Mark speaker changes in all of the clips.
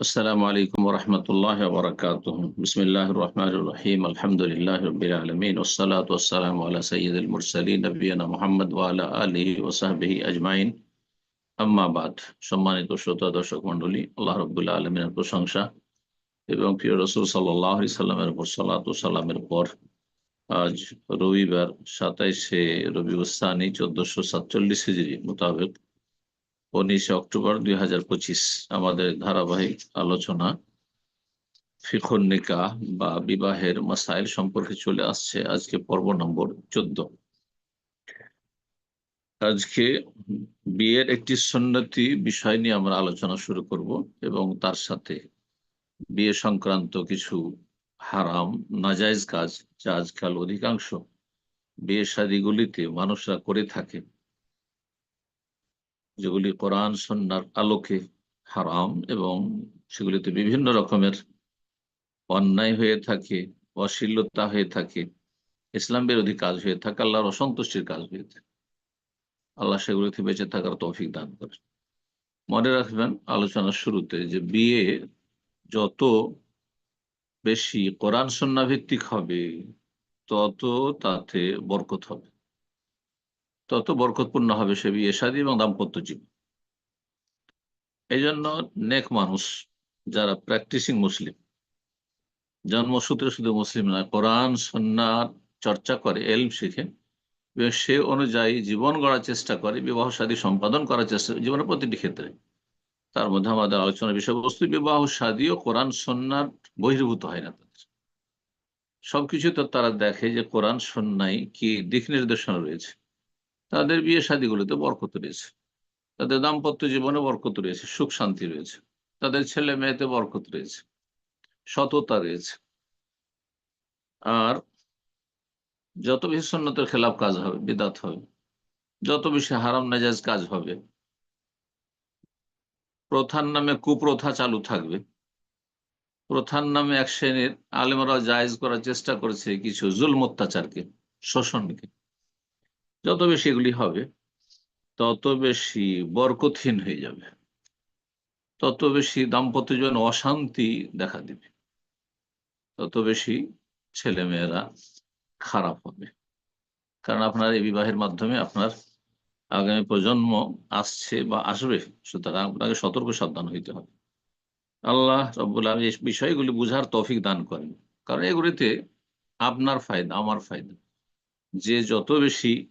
Speaker 1: السلام عليكم ورحمة الله وبركاته بسم الله الرحمن الرحيم الحمد لله رب العالمين والصلاة والسلام على سيد المرسلين نبينا محمد وعلى آله وصحبه أجمعين আম্মা বাদ সম্মানিত শ্রোতা দর্শক মন্ডলী আল্লাহ রবুল্লাহ আলমিনের প্রশংসা এবং প্রিয় রসুল সাল্লাহ সাল্লামের উপর সাল্লাত সাল্লামের পর আজ রবিবার সাতাইশে রবি উস্তানি চোদ্দশো সাতচল্লিশ হিজড়ি মোতাবেক উনিশে অক্টোবর দুই হাজার পঁচিশ আমাদের ধারাবাহিক আলোচনা। ফিখর নিকা বা বিবাহের মাসাইল সম্পর্কে চলে আসছে আজকে পর্ব নম্বর চোদ্দ। আজকে বিয়ের একটি সন্ন্যতি বিষয় নিয়ে আমরা আলোচনা শুরু করব এবং তার সাথে বিয়ে সংক্রান্ত কিছু হারাম নাজাইজ কাজ যা আজকাল অধিকাংশ বিয়ে শাদিগুলিতে মানুষরা করে থাকে। যেগুলি কোরআন সন্ন্যার আলোকে হারাম এবং সেগুলিতে বিভিন্ন রকমের অন্যায় হয়ে থাকে, অশ্লীলতা হয়ে থাকে, ইসলাম বিরোধী কাজ হয়ে থাকে, আল্লাহর অসন্তুষ্টির কাজ হয়ে থাকে। আল্লাহ সেগুলিতে বেঁচে থাকার তৌফিক দান করে মনে রাখবেন, আলোচনার শুরুতে যে বিয়ে যত বেশি কোরআন সন্না ভিত্তিক হবে, তত তাতে বরকত হবে। তত বরকতপূর্ণ হবে সে বিয়ে শাদী এবং দাম্পত্য জীবন। এই জন্য নেক মানুষ যারা প্র্যাকটিসিং মুসলিম, জন্মসূত্রে শুধু মুসলিম নয়, কোরআন সন্ন্যার চর্চা করে, এলম শিখে সে অনুযায়ী জীবন গড়ার চেষ্টা করে, বিবাহ সাদী সম্পাদন করার চেষ্টা জীবনের প্রতিটি ক্ষেত্রে। তার মধ্যে আমাদের আলোচনার বিষয়বস্তু, বিবাহ সাদী ও কোরআন সন্ন্যার বহির্ভূত হয় না তাদের। সবকিছু তো তারা দেখে যে কোরআন সন্ন্যায় কি দিক নির্দেশনা রয়েছে। তাদের বিয়ে শাদীগুলোতে বরকত রয়েছে। তাদের দাম্পত্য জীবনে বরকত রয়েছে, সুখ শান্তি রয়েছে। তাদের ছেলে মেয়েতে বরকত রয়েছে, সততা রয়েছে। আর যত বেশি সন্ন্যতের খেলাফ কাজ হবে, বিদাত হবে, যত বেশি হারাম নাজাজ কাজ হবে, প্রথার নামে কুপ্রথা চালু থাকবে। প্রথার নামে এক শ্রেণির আলেমরা জায়জ করার চেষ্টা করেছে কিছু জুল অত্যাচারকে শোষণকে। যত বেশি এগুলি হবে, তত বেশি বরকতহীন হয়ে যাবে। তত বেশি দাম্পত্য জীবন অশান্তি দেখা দিবে। তত বেশি ছেলে মেয়েরা খারাপ হবে। কারণ আপনার এই বিবাহের মাধ্যমে আপনার আগামী প্রজন্ম আসছে বা আসবে, সুতরাং আপনাকে সতর্ক সাবধান হইতে হবে। আল্লাহ রব্বুল আলম এই বিষয়গুলি বুঝার তৌফিক দান করেন। কারণ এগুলিতে আপনার ফায়দা, আমার ফায়দা। যে যত বেশি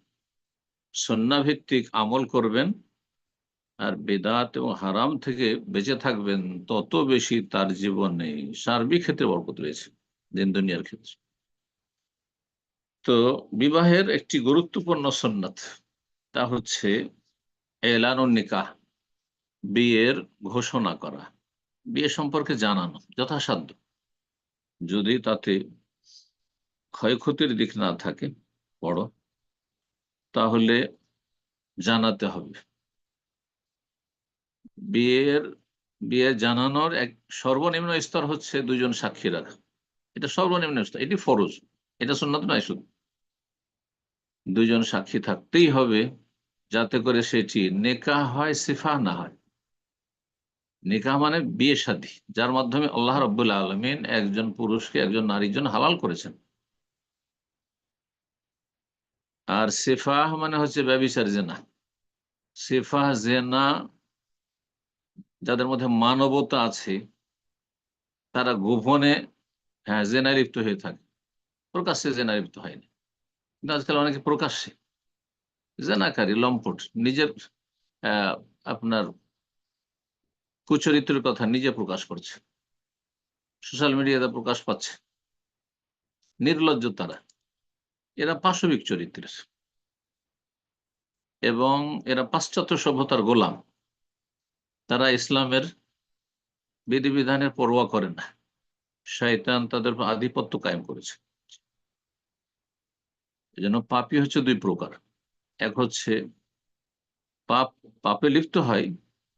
Speaker 1: সন্নাভিত্তিক আমল করবেন, আর বেদাত এবং হারাম থেকে বেঁচে থাকবেন, তত বেশি তার জীবনে সার্বিক ক্ষেত্রে বরকত রয়েছে দিন দুনিয়ার ক্ষেত্রে। তো বিবাহের একটি গুরুত্বপূর্ণ সন্ন্যত, তা হচ্ছে এলানুন নিকাহ, বিয়ের ঘোষণা করা। বিয়ে সম্পর্কে জানানো যথাসাধ্য। যদি তাতে ক্ষয়ক্ষতির দিক না থাকে, বড় তাহলে জানাতে হবে। বিয়ের, বিয়ে জানানোর এক সর্বনিম্ন স্তর হচ্ছে দুজন সাক্ষী রাখা এটা সর্বনিম্ন স্তর, এটি ফরজ, এটা সুন্নত নয় শুধু। দুজন সাক্ষী থাকতেই হবে যাতে করে সেটি নেকা হয়, সিফা না হয়। নিকাহ মানে বিয়ে সাদী যার মাধ্যমে আল্লাহ রব্বুল্লা আলমিন একজন পুরুষকে, একজন নারীর জন্য হালাল করেছেন। আর সেফাহ মানে হচ্ছে ব্যবিচার জেনা। সেফাহ জেনা যাদের মধ্যে মানবতা আছে, তারা গোপনে হ্যাঁ জেনা লিপ্ত হয়ে থাকে। প্রকাশ্যে জেনা লিপ্ত হয়নি কিন্তু আজকাল অনেকে প্রকাশ্যে। জেনাকারী, লম্পট, নিজের আপনার কুচরিত্রের কথা নিজে প্রকাশ করছে। সোশ্যাল মিডিয়াতে প্রকাশ পাচ্ছে। নির্লজ্জ তারা। এরা পাশবিক চরিত্রের। এবং এরা পাশ্চাত্য সভ্যতার গোলাম। তারা ইসলামের বিধিবিধানের পরোয়া করে না। শয়তান তাদের আধিপত্য কায়েম করেছে। এজন্য পাপই হচ্ছে দুই প্রকার। এক হচ্ছে, পাপ পাপে লিপ্ত হয়,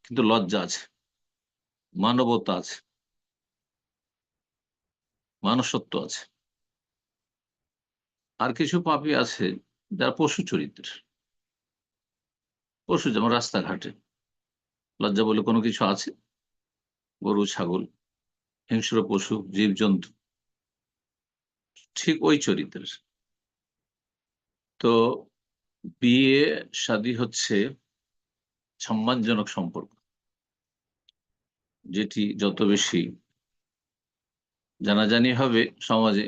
Speaker 1: কিন্তু লজ্জা আছে, মানবতা আছে, মানসত্ব আছে। আর কিছু পাপি আছে যারা পশু চরিত্রের। পশু যেমন রাস্তাঘাটে, লজ্জা বলে কোনো কিছু আছে? গরু, ছাগল, হিংস্র পশু, জীবজন্তু, ঠিক ওই চরিত্রের। তো বিয়ে, শাদী হচ্ছে সম্মানজনক সম্পর্ক, যেটি যত বেশি জানাজানি হবে সমাজে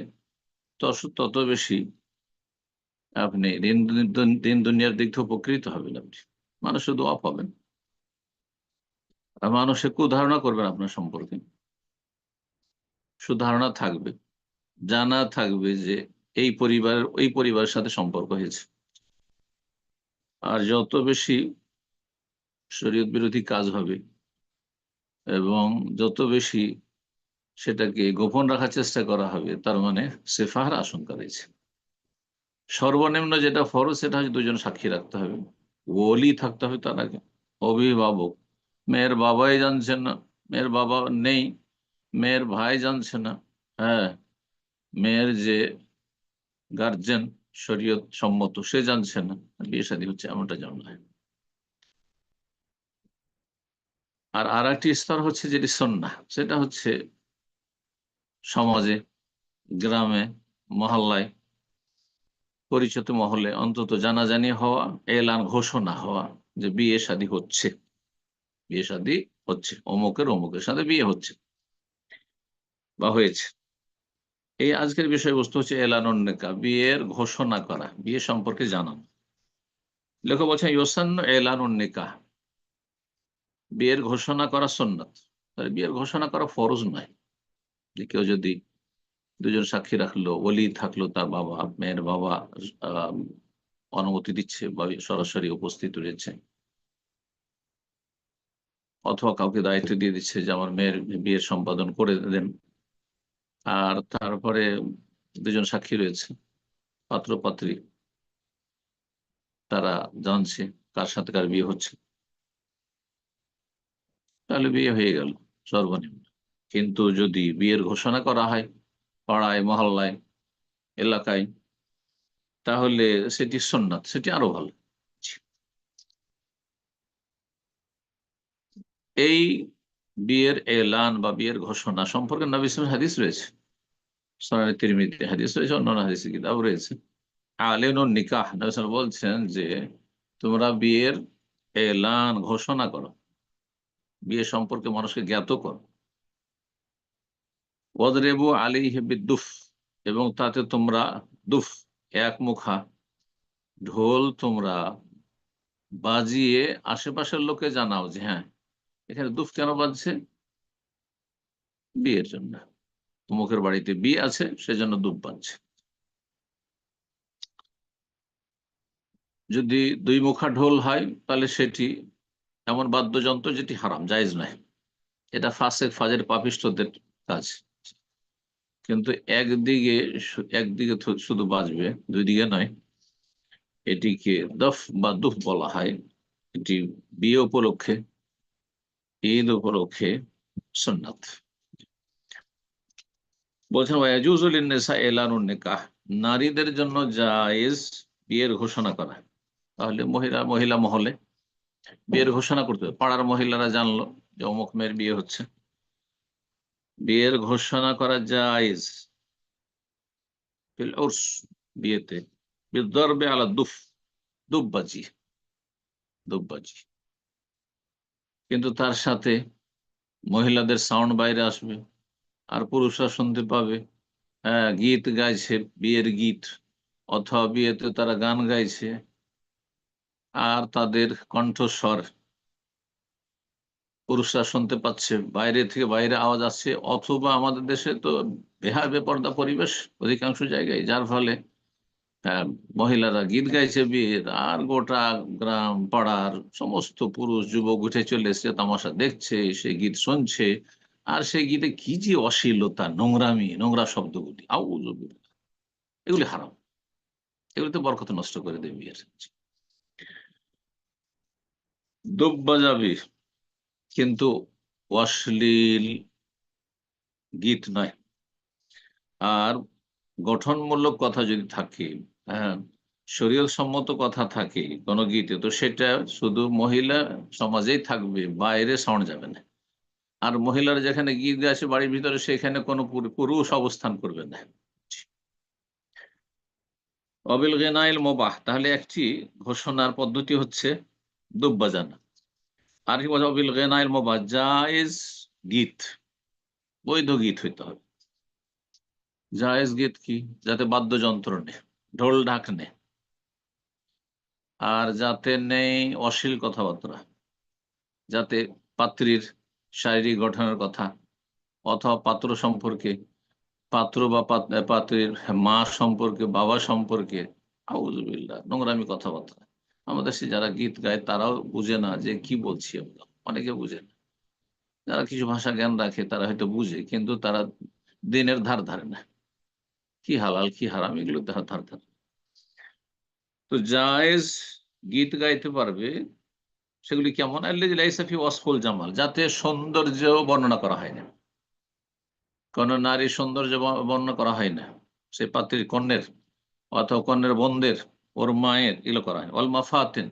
Speaker 1: তত বেশি আপনি দিন দিন দুনিয়ার দিক থেকে উপকৃত হবেন আপনি। মানুষ দোয়া পাবেন। মানুষে কুধারণা করবেন আপনার সম্পর্কে। সুধারণা থাকবে। জানা থাকবে যে এই পরিবার ওই পরিবারের সাথে সম্পর্ক হয়েছে। আর যত বেশি শরীয়ত বিরোধী কাজ হবে এবং যত বেশি সেটাকে গোপন রাখার চেষ্টা করা হবে, তার মানে সেফাহার আশঙ্কা রয়েছে। সর্বনিম্ন যেটা ফরজ, সেটা হচ্ছে দুজন সাক্ষী রাখতে হবে। ওলি থাকতে হবে তার আগে। অভিভাবক, মেয়ের বাবাই জানছেন না, মেয়ের বাবা নেই, মেয়ের ভাই জানছে না হ্যাঁ মেয়ের যে গার্জেন শরীয়ত সম্মত, সে জানছে না বিয়ে শাদী হচ্ছে এমনটা হয় আর আর একটি স্তর হচ্ছে যেটি সন্না সেটা হচ্ছে সমাজে, গ্রামে, মহল্লায়, পরিচিত মহলে অন্তত জানাজানি হওয়া, এলান ঘোষণা হওয়া যে বিয়ে শাদী হচ্ছে। বিয়ে শাদী হচ্ছে, অমুকের অমুকের সাথে বিয়ে হচ্ছে বা হয়েছে। এই আজকের বিষয়বস্তু হচ্ছে এলানন্নেকা বিয়ের ঘোষণা করা, বিয়ে সম্পর্কে জানানো। লেখক বলছেন ইয়োসান্ন এলানন্নেকা বিয়ের ঘোষণা করা সন্ন্যত বিয়ের ঘোষণা করা ফরজ নয়। যে কেউ যদি দুজন সাক্ষী রাখল ওলি থাকল তার বাবা, মেয়ের বাবা অনুমতি দিচ্ছে বা সরাসরি উপস্থিত রয়েছে। অথবা কাউকে দায়িত্ব দিয়ে দিচ্ছে যে আমার মেয়ের বিয়ের সম্পাদন করে দেন। আর তারপরে দুজন সাক্ষী রয়েছে পাত্র পাত্রী তারা জানছে কার সাথে কার বিয়ে হচ্ছে। তাহলে বিয়ে হয়ে গেল সর্বনিম্ন। কিন্তু যদি বিয়ের ঘোষণা করা হয় পাড়ায়, মহল্লায়, এলাকায়, তাহলে সেটি সন্ন্যাত সেটি আরও ভালো। এই বিয়ের এলান বা বিয়ের ঘোষণা সম্পর্কে নবী হাদিস রয়েছে। সোনানি তিরমিতে হাদিস রয়েছে, অন্যান্য হাদিসের কিতাব রয়েছে। আলেন নিকাহ, নবী বলছেন যে তোমরা বিয়ের এলান ঘোষণা করো। বিয়ে সম্পর্কে মানুষকে জ্ঞাত করো। ওদরেবু আলী দুফ এবং তাতে তোমরা দুফ, এক মুখা ঢোল তোমরা বাজিয়ে আশেপাশের লোকে জানাও যে হ্যাঁ এখানে দুফ কেন বাজছে? বিয়ের জন্য। মুখের বাড়িতে বিয়ে আছে, সেজন্য দুধ বাজছে। যদি দুই মুখা ঢোল হয়, তাহলে সেটি এমন বাদ্যযন্ত্র যেটি হারাম, জায়জ নয়। এটা ফাঁসে ফাজের পাপিষ্টদের কাজ। কিন্তু একদিকে একদিকে শুধু বাজবে দুই দিকে নয়। এটিকে দফ বা দুফ বলা হয়। এটি বিয়ে উপলক্ষে ঈদ উপলক্ষে সন্ন্যত বলছেন ওয়াজুজুলিনেসা এলানুন নিকাহ। নারীদের জন্য জায়েজ বিয়ের ঘোষণা করা। তাহলে মহিলা মহিলা মহলে বিয়ের ঘোষণা করতে পাড়ার মহিলারা জানলো যে অমুক মেয়ের বিয়ে হচ্ছে। বিয়ের ঘোষণা করা জায়েজ। বিয়েতে। বিদর্বে আলা দুফ দুববাজি কিন্তু তার সাথে মহিলাদের সাউন্ড বাইরে আসবে, আর পুরুষরা শুনতে পাবে হ্যাঁ গীত গাইছে, বিয়ের গীত, অথবা বিয়েতে তারা গান গাইছে, আর তাদের কণ্ঠস্বর পুরুষরা শুনতে পাচ্ছে, বাইরে থেকে বাইরে আওয়াজ আসছে, অথবা আমাদের দেশে তো বেহার বেপর্দা পরিবেশ অধিকাংশ জায়গায়, যার ফলে মহিলারা গীত গাইছে বিয়ের, আর গোটা গ্রাম, পাড়ার সমস্ত পুরুষ, যুবক উঠে চলে এসছে, তামাশা দেখছে, সে গীত শুনছে, আর সেই গীতে কি যে অশ্লীলতা, নোংরামি, নোংরা শব্দগুলি এগুলি হারাম। এগুলি তো বরকত নষ্ট করে দেবে বিয়ের। দুব বাজাবি। কিন্তু অশ্লীল গীত নয়। আর গঠনমূলক কথা যদি থাকে হ্যাঁ শরীয় সম্মত কথা থাকে কোনো গীতে, তো সেটা শুধু মহিলা সমাজেই থাকবে, বাইরে সাউন্ড যাবে না। আর মহিলারা যেখানে গীত গাছে বাড়ির ভিতরে, সেখানে কোনো পুরু- পুরুষ অবস্থান করবে না। অবিল গেনাইল মোবাহ, তাহলে একটি ঘোষণার পদ্ধতি হচ্ছে দুব বাজানো আর কি অবিল গেনাইল জায়েজ গীত। বৈধ গীত হইতে হবে। জায়েজ গীত কি? যাতে বাদ্যযন্ত্র নেই ঢোল ঢাক নেই আর যাতে নেই অশ্লীল কথাবার্তা। যাতে পাত্রীর শারীরিক গঠনের কথা অথবা পাত্র সম্পর্কে, পাত্র বা পাত- পাত্রীর মা সম্পর্কে, বাবা সম্পর্কে আউজুবিল্লাহ নোংরামি কথাবার্তা। আমাদের দেশে যারা গীত গায়, তারাও বুঝে না যে কি বলছি আমরা। অনেকে বুঝে না। যারা কিছু ভাষা জ্ঞান রাখে, তারা হয়তো বুঝে, কিন্তু তারা দিনের ধার ধারে না। কি হালাল, কি হারাম, এগুলো ধার ধার ধার। তো জায়েজ গীত গাইতে পারবে, সেগুলি কেমন? লাইসাফি ওয়াসফুল জামাল, যাতে সৌন্দর্য বর্ণনা করা হয় না। কোন নারীর সৌন্দর্য বর্ণনা করা হয় না। সে পাত্রীর কন্যের অথবা কন্যের বোনদের ওর মায়ের এগুলো করা হয়। অল মাফাতেন।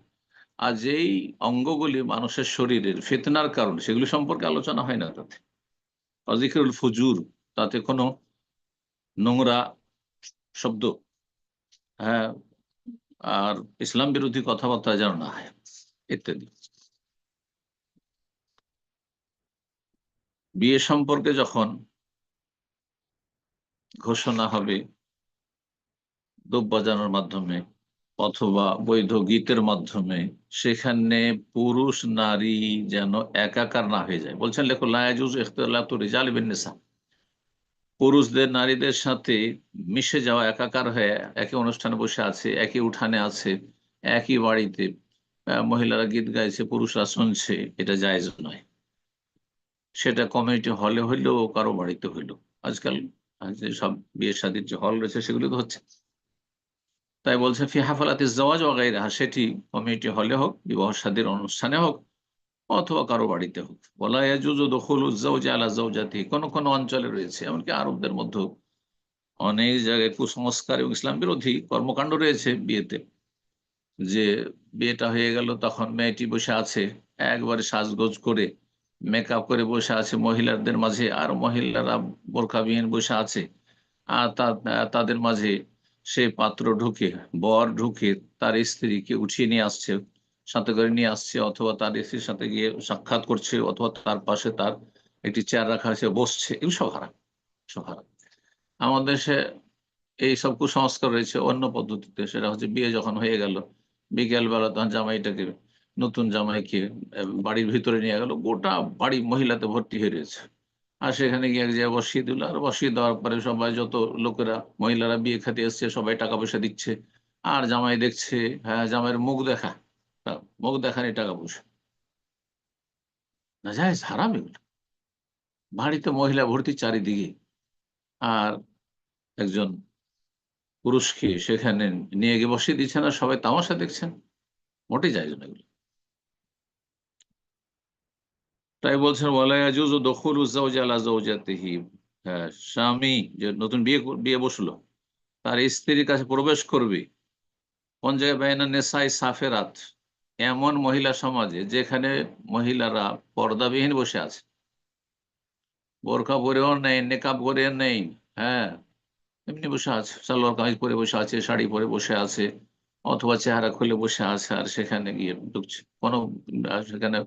Speaker 1: আর যেই অঙ্গগুলি মানুষের শরীরের ফেতনার কারণ, সেগুলি সম্পর্কে আলোচনা হয় না তাতে। অজিকরুল ফুজুর, তাতে কোনো নোংরা শব্দ। হ্যাঁ আর ইসলাম বিরোধী কথাবার্তা যেন না হয়, ইত্যাদি। বিয়ে সম্পর্কে যখন ঘোষণা হবে দোপ বাজানোর মাধ্যমে অথবা বৈধ গীতের মাধ্যমে সেখানে পুরুষ, নারী যেন একাকার না হয়ে যায়। বলছেন লেখো লায়াজুজ ইখতিলাতু রিজাল পুরুষদের, নারীদের সাথে মিশে যাওয়া, একাকার হয়ে একই অনুষ্ঠানে বসে আছে, একই উঠানে আছে, একই বাড়িতে মহিলারা গীত গাইছে, পুরুষরা শুনছে, এটা জায়জ নয়। সেটা কমিউনিটি হলে হইলেও, কারও বাড়িতে হইলেও। আজকাল সব বিয়ে শাদীর যে হল রয়েছে, সেগুলো তো হচ্ছে। তাই বলছে, ফি হাফালাতে জওয়াজ ওয়াগাইরা সেটি কমিউনিটি হলে হোক, বিবাহ শাদীর অনুষ্ঠানে হোক, অথবা কারও বাড়িতে হোক। বলা ইয়াজুজু দখুলু জাওজি আলা জাওজাতি কোন কোন অঞ্চলে রয়েছে, এমনকি আরবদের মধ্যে অনেক জায়গায় কুসংস্কার এবং ইসলাম বিরোধী কর্মকাণ্ড রয়েছে বিয়েতে। যে বিয়েটা হয়ে গেল, তখন মেয়েটি বসে আছে, একবারে সাজগোজ করে, মেকআপ করে বসে আছে, মহিলাদের মাঝে, আর মহিলারা বোরখাবিহীন বসে আছে, আর তাদের মাঝে সে পাত্র ঢুকে, বর ঢুকে তার স্ত্রীকে উঠিয়ে নিয়ে আসছে, সাথে করে নিয়ে আসছে অথবা তার স্ত্রীর সাথে গিয়ে সাক্ষাৎ করছে অথবা তার পাশে তার একটি চেয়ার রাখা আছে, বসছে। এগুলো সব হারাম সব হারাম। আমাদের দেশে এই সব কুসংস্কার রয়েছে অন্য পদ্ধতিতে, সেটা হচ্ছে বিয়ে যখন হয়ে গেল বিকেল বেলা তখন জামাইটাকে, নতুন জামাইকে বাড়ির ভিতরে নিয়ে গেল, গোটা বাড়ি মহিলাতে ভর্তি হয়ে রয়েছে। আর সেখানে গিয়ে এক জায়গায় বসিয়ে দিল। আর বসিয়ে দেওয়ার পরে সবাই যত লোকেরা, মহিলারা বিয়ে খেতে এসছে সবাই টাকা পয়সা দিচ্ছে। আর জামাই দেখছে হ্যাঁ জামাইয়ের মুখ দেখা। মুখ দেখানি টাকা পয়সা না যায়, হারাম এগুলো। বাড়িতে মহিলা ভর্তি চারিদিকে। আর একজন পুরুষকে সেখানে নিয়ে গিয়ে বসিয়ে দিচ্ছেন আর সবাই তামাশা দেখছেন। মোটেই যায় না এগুলো। তাই বলছেন ওয়ালায়াজুজ দখুল হ্যাঁ স্বামী যে নতুন বিয়ে বিয়ে বসল, তার স্ত্রীর কাছে প্রবেশ করবে। কোন জায়গায়? সাফেরাত। এমন মহিলা সমাজে যেখানে মহিলারা পর্দাবিহীন বসে আছে। বোরখা পরেও নেই, নেকাব করে নেই হ্যাঁ। এমনি বসে আছে, সালোয়ার কামিজ পরে বসে আছে, শাড়ি পরে বসে আছে, অথবা চেহারা খুলে বসে আছে, আর সেখানে গিয়ে ঢুকছে। কোনো, সেখানে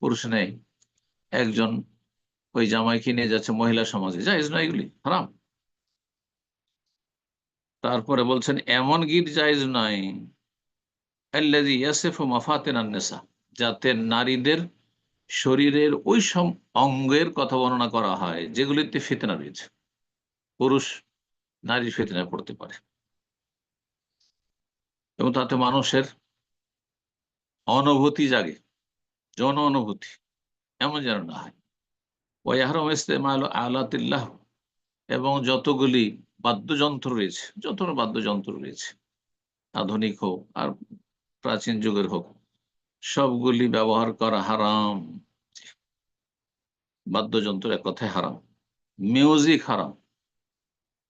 Speaker 1: পুরুষ নেই। একজন ওই জামাইকে নিয়ে যাচ্ছে মহিলা সমাজে জায়েজ না এগুলি হারাম। তারপরে বলছেন, এমন গীত জায়েজ মাফাতিনান যাতে নারীদের শরীরের ওই সব অঙ্গের কথা বর্ণনা করা হয়, যেগুলিতে ফিতনা রয়েছে। পুরুষ, নারী ফিতনায় পড়তে পারে। এবং তাতে মানুষের অনুভূতি জাগে যৌন অনুভূতি এমন যেন না হয়। ওয়াহরম ইস্তেমাল আলাতিল্লাহ। এবং যতগুলি বাদ্যযন্ত্র রয়েছে যত বাদ্যযন্ত্র রয়েছে, আধুনিক হোক আর প্রাচীন যুগের হোক, সবগুলি ব্যবহার করা হারাম। বাদ্যযন্ত্র এক কথায় হারাম। মিউজিক হারাম।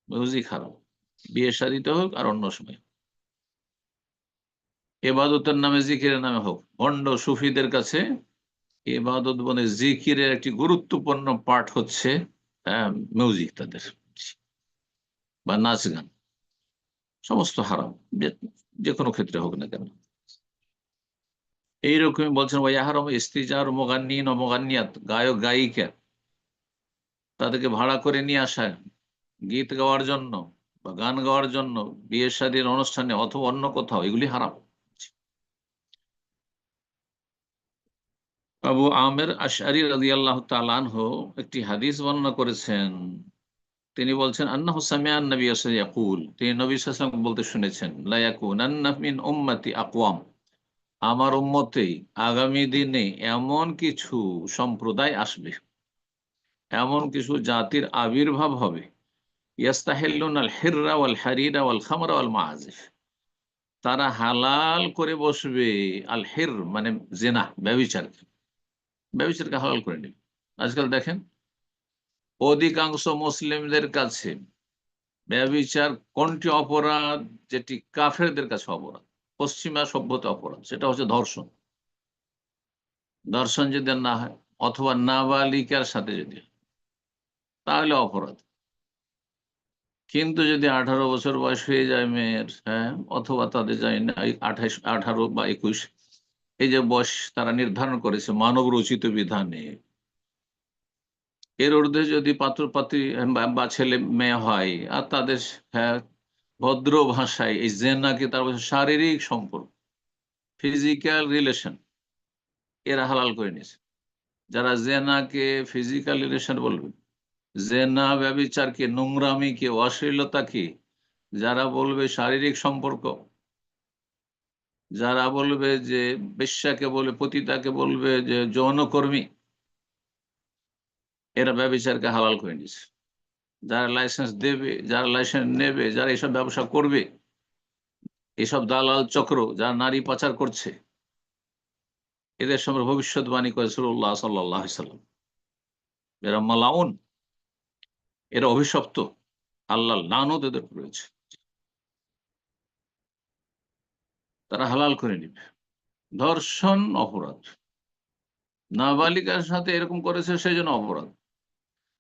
Speaker 1: মিউজিক হারাম। বিয়ে শাদিতে হোক আর অন্য সময় এবাদতের নামে, জিকিরের নামে হোক, ভণ্ড সুফিদের কাছে ইবাদত বনে জিকিরের একটি গুরুত্বপূর্ণ পার্ট হচ্ছে মিউজিক তাদের। বা নাচ গান। সমস্ত হারাম, যে- কোনো ক্ষেত্রে হোক না কেন। এইরকমই বলছেন ভাই হারাম ইস্তিজার মোগান্নিন ও মোগান্নিয়াত গায়ক, গায়িকা। তাদেরকে ভাড়া করে নিয়ে আসা, গীত গাওয়ার জন্য বা গান গাওয়ার জন্য, বিয়ে শাদীর অনুষ্ঠানে অথবা অন্য কোথাও, এগুলি হারাম। আবু আমের আশারি রাজি আল্লাহ তালানহ একটি হাদিস বর্ণনা করেছেন। তিনি বলছেন আন্না হুসামিয়ান নবী ইয়াকুল। তিনি নবী সাল্লাম বলতে শুনেছেন লায়াকুন আন্না মিন উম্মতি আকওয়াম। আমার উম্মতেই আগামী দিনে এমন কিছু সম্প্রদায় আসবে, এমন কিছু জাতির আবির্ভাব হবে। ইয়াস্তাহিল্লুন আল হিররা ওয়াল হারিরা ওয়াল খামরা ওয়াল মাহাজিফ তারা হালাল করে বসবে আল হির মানে জেনা ব্যবিচারকে ব্যবিচারকে হালাল করে নেবে আজকাল দেখেন, অধিকাংশ মুসলিমদের কাছে ব্যবিচার কোনটি অপরাধ, যেটি কাফেরদের কাছে অপরাধ? পশ্চিমা সভ্যতা অপরাধ, সেটা হচ্ছে ধর্ষণ। ধর্ষণ যদি না হয়, অথবা নাবালিকার সাথে যদি তাহলে অপরাধ। কিন্তু যদি আঠারো বছর বয়স হয়ে যায় মেয়ের হ্যাঁ অথবা তাদের যায় না আঠাশ, আঠারো বা একুশ এই যে বয়স তারা নির্ধারণ করেছে মানব রচিত বিধানে। এর ঊর্ধ্বে যদি পাত্র পাত্রী বা- ছেলে মেয়ে হয়, আর তাদের হ্যাঁ ভদ্র ভাষায়, এই জেনাকে তার শারীরিক সম্পর্ক ফিজিক্যাল রিলেশন এরা হালাল করে নিয়েছে। যারা জেনাকে ফিজিক্যাল রিলেশন বলবে জেনা ব্যবিচারকে, নোংরামিকে, অশ্লীলতাকে, যারা বলবে শারীরিক সম্পর্ক যারা বলবে যে বেশ্যাকে বলবে পতিতাকে বলবে যে যৌনকর্মী, এরা ব্যবচারকে হালাল করে নিয়েছে। যারা লাইসেন্স দেবে, যারা লাইসেন্স নেবে, যারা এসব ব্যবসা করবে, এসব দালাল চক্র, যারা নারী পাচার করছে, এদের সঙ্গে ভবিষ্যৎবাণী করে সাল্লাহ সাল্লাম। এরা মালাউন, এরা অভিশপ্ত আল্লাহ লানত এদের রয়েছে। তারা হালাল করে নিবে। ধর্ষণ অপরাধ। নাবালিকার সাথে এরকম করেছে, সেই জন্য অপরাধ।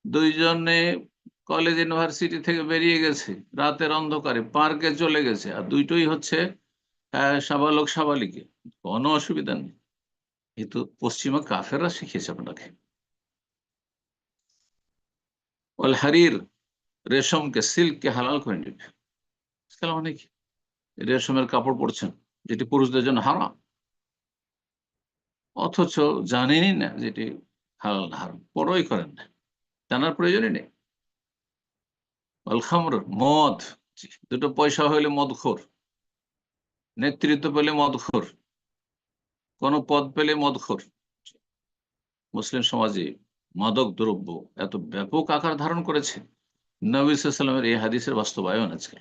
Speaker 1: দুইজনে কলেজ ইউনিভার্সিটি থেকে বেরিয়ে গেছে, রাতের অন্ধকারে পার্কে চলে গেছে, আর দুইটোই হচ্ছে সাবালক সাবালিকে। কোনো অসুবিধা নেই। কিন্তু পশ্চিমা কাফেররা শিখিয়েছে আপনাকে। হারির, রেশমকে, সিল্ককে হালাল করে নেবে। অনেক রেশমের কাপড় পরছেন। যেটি পুরুষদের জন্য হারাম। অথচ জানেনই না যেটি হালাল হারাম, পরই করেন না, জানার প্রয়োজনই নেই। আল খামর, মদ, দুটো পয়সা হইলে মদখোর, নেতৃত্ব পেলে মদখোর, কোন পদ পেলে মদখোর। মুসলিম সমাজে মাদক দ্রব্য এত ব্যাপক আকার ধারণ করেছে। নবী সাল্লামের এই হাদিসের বাস্তবায়ন আজকে।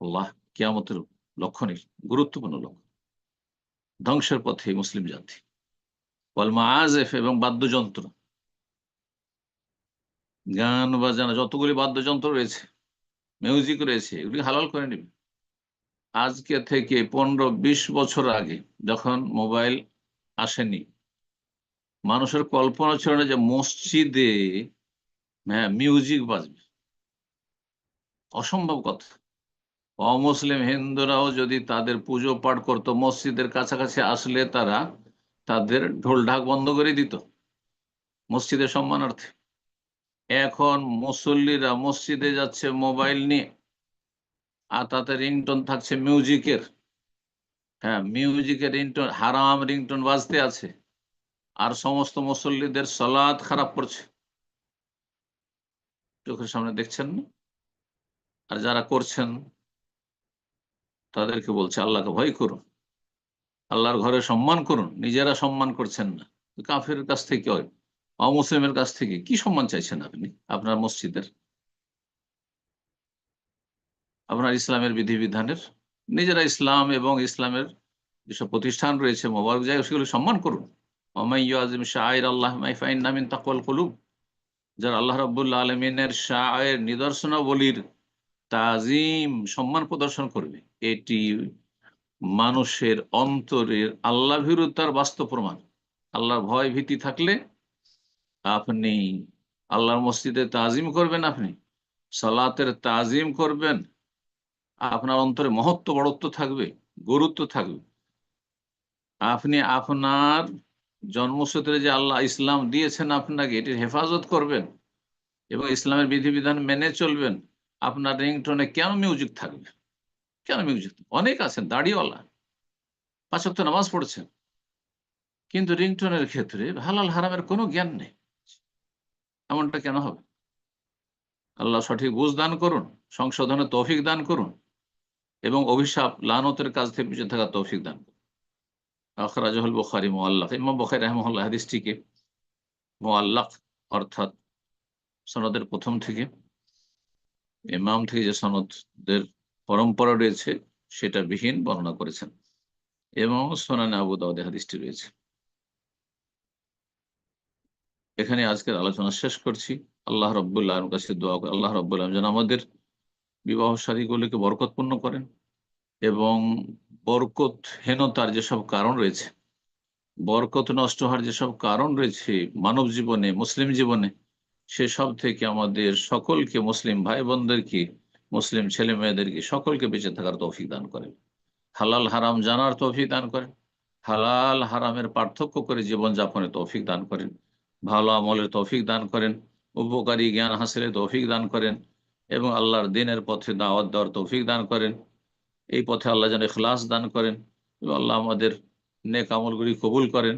Speaker 1: আল্লাহ কিয়ামতের লক্ষণের গুরুত্বপূর্ণ লক্ষ্য ধ্বংসের পথে মুসলিম জাতি। ওয়ালমা আজেফ এবং বাদ্যযন্ত্র। গান বাজানা, যতগুলি বাদ্যযন্ত্র রয়েছে মিউজিক রয়েছে এগুলি হালাল করে নিবে। আজকে থেকে পনেরো, বিশ বছর আগে যখন মোবাইল আসেনি, মানুষের কল্পনা ছিল না যে মসজিদে হ্যাঁ মিউজিক বাজবে। অসম্ভব কথা। অমুসলিম হিন্দুরাও যদি তাদের পুজো পাঠ করত, মসজিদের কাছাকাছি আসলে তারা তাদের ঢোল ঢাক বন্ধ করে দিত, মসজিদের সম্মানার্থে। এখন মুসল্লিরা মসজিদে যাচ্ছে মোবাইল নিয়ে, আর তাতে রিংটোন থাকছে মিউজিকের। হ্যাঁ মিউজিকের রিংটোন, হারাম রিংটোন বাজতে আছে, আর সমস্ত মুসল্লিদের সলাদ খারাপ করছে চোখের সামনে দেখছেন না? আর যারা করছেন তাদেরকে বলছে, আল্লাহকে ভয় করুন আল্লাহর ঘরে সম্মান করুন, নিজেরা সম্মান করছেন না। কাফের কাছ থেকে অমুসলিমের কাছ থেকে কি সম্মান চাইছেন আপনি, আপনার মসজিদের? আপনার ইসলামের বিধিবিধানের? নিজেরা ইসলাম এবং ইসলামের যেসব প্রতিষ্ঠান রয়েছে, মোবারক জায়গা, সেগুলো সম্মান করুন। আজিম শাহ আল্লাহ মাইফাইন নামিন তাকওয়াল কলুব। যারা আল্লাহ রাব্বুল্লাহ আলমিনের শাহের নিদর্শনাবলীর তাজিম, সম্মান প্রদর্শন করবে। এটি মানুষের অন্তরের আল্লাহ ভীরুতার বাস্তব প্রমাণ। আল্লাহর ভয় ভীতি থাকলে আপনি আল্লাহর মসজিদে তাজিম করবেন আপনি, সালাতের তাজিম করবেন, আপনার অন্তরে মহত্ব, বড়ত্ব থাকবে, গুরুত্ব থাকবে। আপনি আপনার জন্মসূত্রে যে আল্লাহ ইসলাম দিয়েছেন আপনাকে, এটির হেফাজত করবেন এবং ইসলামের বিধিবিধান মেনে চলবেন। আপনার রিংটোনে কেন মিউজিক থাকবে? কেন মিউজিক অনেক আছেন, দাড়িওয়ালা। পাঁচক তো নামাজ পড়ছেন। কিন্তু রিংটোনের ক্ষেত্রে হালাল হারামের কোনো জ্ঞান নেই। এমনটা কেন হবে? আল্লাহ সঠিক বুঝ দান করুন, সংশোধনের তৌফিক দান করুন, এবং অভিশাপ, লানতের কাছ থেকে পিছিয়ে থাকা তৌফিক দান করুন। আখরাজহুল বুখারি মোয়াল্লাক ইমাম বুখারি রহমুল্লাহ হাদিসটিকে মোয়াল্লাক অর্থাৎ সনদের প্রথম থেকে ইমাম থেকে যে সনদদের পরম্পরা রয়েছে, সেটা বিহীন বর্ণনা করেছেন। এবং সোনানে আবু দাউদে হাদিসটি রয়েছে। এখানে আজকের আলোচনা শেষ করছি। আল্লাহ রব্বুল্লাহ কাছে দোয়া করে। আল্লাহ রব্বুল্লাহ যেন আমাদের বিবাহ শাদীগুলিকে বরকতপূর্ণ করেন এবং বরকতহীনতার যেসব কারণ রয়েছে, বরকত নষ্ট হওয়ার যেসব কারণ রয়েছে মানব জীবনে, মুসলিম জীবনে সেসব থেকে আমাদের সকলকে মুসলিম ভাই বোনদেরকে মুসলিম ছেলে মেয়েদেরকে সকলকে বেঁচে থাকার তৌফিক দান করেন হালাল হারাম জানার তৌফিক দান করেন হালাল হারামের পার্থক্য করে জীবন যাপনের তৌফিক দান করেন। ভালো আমলের তৌফিক দান করেন। উপকারী জ্ঞান হাসিলের তৌফিক দান করেন এবং আল্লাহর দিনের পথে দাওয়াত দেওয়ার তৌফিক দান করেন। এই পথে আল্লাহ যেন ইখলাস দান করেন এবং আল্লাহ আমাদের নেক আমলগুলি কবুল করেন।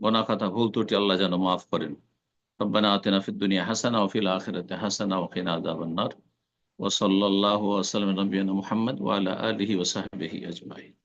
Speaker 1: গোনা খাতা ভুল ত্রুটি আল্লাহ যেন মাফ করেন। ربنا آتنا في الدنيا حسنة وفي الآخرة حسنة وقنا عذاب النار. وصلى الله وسلم على نبينا محمد وعلى آله وصحبه أجمعين.